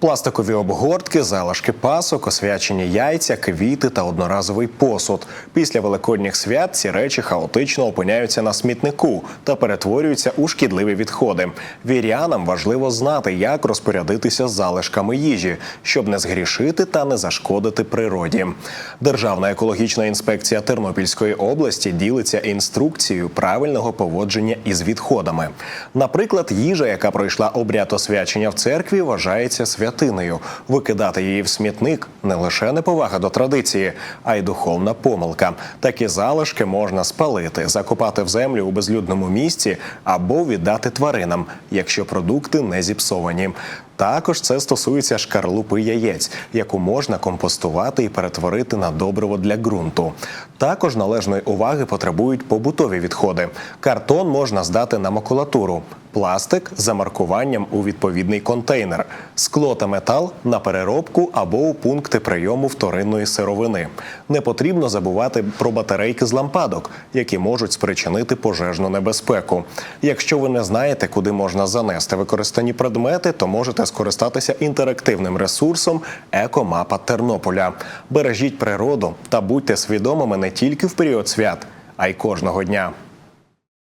Пластикові обгортки, залишки пасок, освячені яйця, квіти та одноразовий посуд. Після великодніх свят ці речі хаотично опиняються на смітнику та перетворюються у шкідливі відходи. Вірянам важливо знати, як розпорядитися з залишками їжі, щоб не згрішити та не зашкодити природі. Державна екологічна інспекція Тернопільської області ділиться інструкцією правильного поводження із відходами. Наприклад, їжа, яка пройшла обряд освячення в церкві, вважається святиною. Викидати її в смітник не лише неповага до традиції, а й духовна помилка. Такі залишки можна спалити, закопати в землю у безлюдному місці або віддати тваринам, якщо продукти не зіпсовані. Також це стосується шкарлупи яєць, яку можна компостувати і перетворити на добриво для ґрунту. Також належної уваги потребують побутові відходи. Картон можна здати на макулатуру, пластик за маркуванням у відповідний контейнер, скло та метал на переробку або у пункти прийому вторинної сировини. Не потрібно забувати про батарейки з лампадок, які можуть спричинити пожежну небезпеку. Якщо ви не знаєте, куди можна занести використані предмети, то можете скористатися інтерактивним ресурсом Екомапа Тернополя. Бережіть природу та будьте свідомими не тільки в період свят, а й кожного дня.